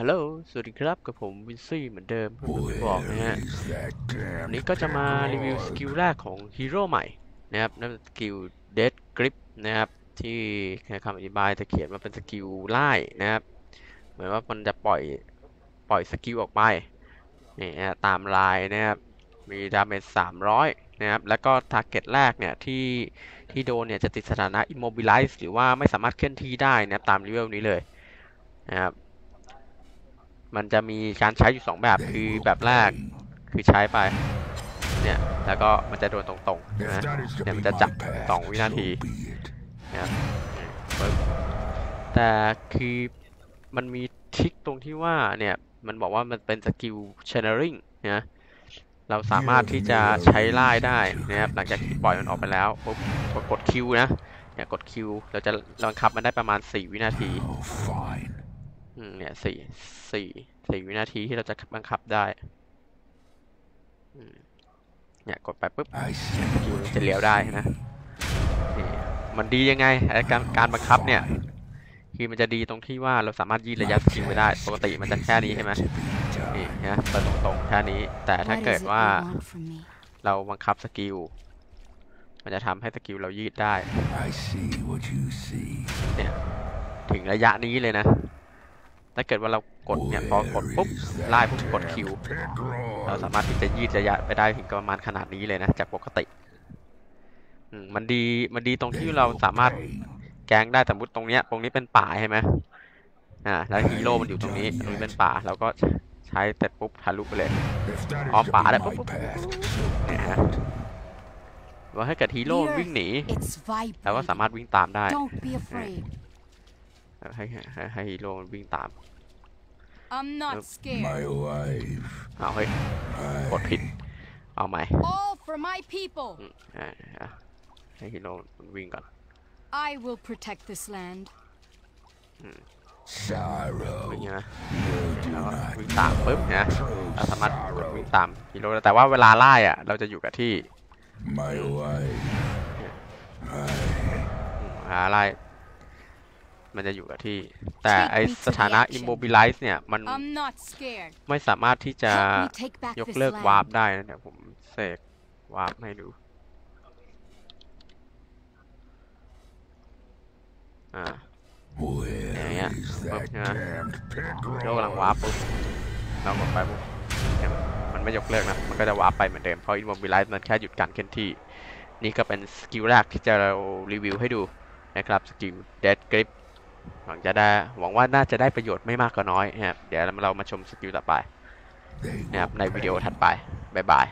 ฮัลโหล สวัสดีครับกับผมวินซี่เหมือนเดิมเพื่อนไม่บอกนะฮะวันนี้ก็จะมารีวิวสกิลแรกของฮีโร่ใหม่นะครับนั่นเป็นสกิล Dead Grip นะครับ ที่ในคำอธิบายจะเขียนว่าเป็นสกิลไล่นะครับ เหมือนว่ามันจะปล่อยปล่อยสกิลออกไปนี่ฮะตามลายนะครับ มีดาเมจ300 นะครับ แล้วก็ทาร์เก็ตแรกเนี่ยที่ที่โดนเนี่ยจะติดสถานะ immobilize หรือว่าไม่สามารถเคลื่อนที่ได้นะครับตามเลเวลนี้เลยนะครับ มันจะมีการใช้อยู่ 2 แบบ คือแบบแรกคือใช้ไป เนี่ย แล้วก็มันจะโดนตรงๆ If นะ that is to เนี่ย be มัน my จะจับ path, 2วินาที so be it. นะครับปึ๊บแต่คือมันมีทริคตรงที่ว่าเนี่ย มันบอกว่ามันเป็นสกิล channeling นะเราสามารถที่จะใช้ไล่ได้นะครับหลังจากที่ปล่อยมันออกไปแล้วปุ๊บกดกดคิวนะเนี่ยกดคิวเราจะบังคับมันได้ประมาณ 4 วินาที Oh, fine. อืม เนี่ยสี่สี่สี่วินาทีที่เราจะบังคับได้เนี่ยกดไปปุ๊บคิวจะเลี้ยวได้นะนี่มันดียังไงไอ้การการบังคับเนี่ยคือมันจะดีตรงที่ว่าเราสามารถยืดระยะสกิลไปได้ ปกติมันจะแค่นี้ใช่ไหมนี่นะเปิดตรงๆแค่นี้ แต่ถ้าเกิดว่าเราบังคับสกิล มันจะทำให้สกิลเรายืดได้ I see what you see. ถึงระยะนี้เลยนะ ถ้าเกิดว่าเรากดเนี่ยพอกดปุ๊บไล่ปุ๊บกดคิวเราสามารถที่จะยืดระยะไปได้ถึงประมาณขนาดนี้เลยนะจากปกติอืมมันดีมันดีตรงที่เราสามารถแกงได้สมมติตรงเนี้ย ตรงนี้เป็นป่าใช่ไหมอ่าแล้วฮีโร่มันอยู่ตรงนี้ตรงนี้เป็นป่าเราก็ใช้เสร็จปุ๊บทะลุไปเลย If that is Oh, to be para, my pu- pu- path, so เนี่ย be ฮะ it. ว่าถ้าเกิดฮีโร่มันวิ่งหนี It's เราก็สา vibrating. มารถวิ่งตามได้ Don't be afraid. ให้ให้ให้ให้ฮีโร่มันวิ่งตาม I'm not Nope. scared. My life. เอาเฮ้ยกดผิด เอาใหม่ All for my people. อืมอ่าอะให้ฮีโร่มันวิ่งก่อน I will protect this land. Sorrow. วิ่งใช่ไหม You do แล้วก็ not วิ่งตามปุ๊บนะ true เราสามารถกด sorrow. วิ่งตามฮีโร่ได้แต่ว่าเวลาไล่อะเราจะอยู่กับที่ My life. อืมเวลาไล่ มันจะอยู่กับที่ แต่ Take ไอ me to สถานะ the action. immobilize เนี่ย มัน I'm not scared. ไม่สามารถที่จะ Help me take back ยก this เลิกวาร์ป land. ได้นะเดี๋ยวผมเสกวาร์ปให้ดู อ่า Where Yeah, yeah. is Oh, that yeah. damned โลกกำลัง pig? วาร์ปปุ๊บเรากดไปปุ๊บเนี่ยมันไม่ยกเลิกนะ มันก็จะวาร์ปไปเหมือนเดิม เพราะ immobilize มันแค่หยุดการเคลื่อนที่ นี่ก็เป็นสกิลแรกที่จะเรารีวิวให้ดูนะครับสกิล dead grip หวังจะได้หวังว่าน่าจะได้ประโยชน์ไม่มากก็น้อยนะครับเดี๋ยวเรามาชมสกิลต่อไปนะครับในวิดีโอถัดไป บ๊ายบาย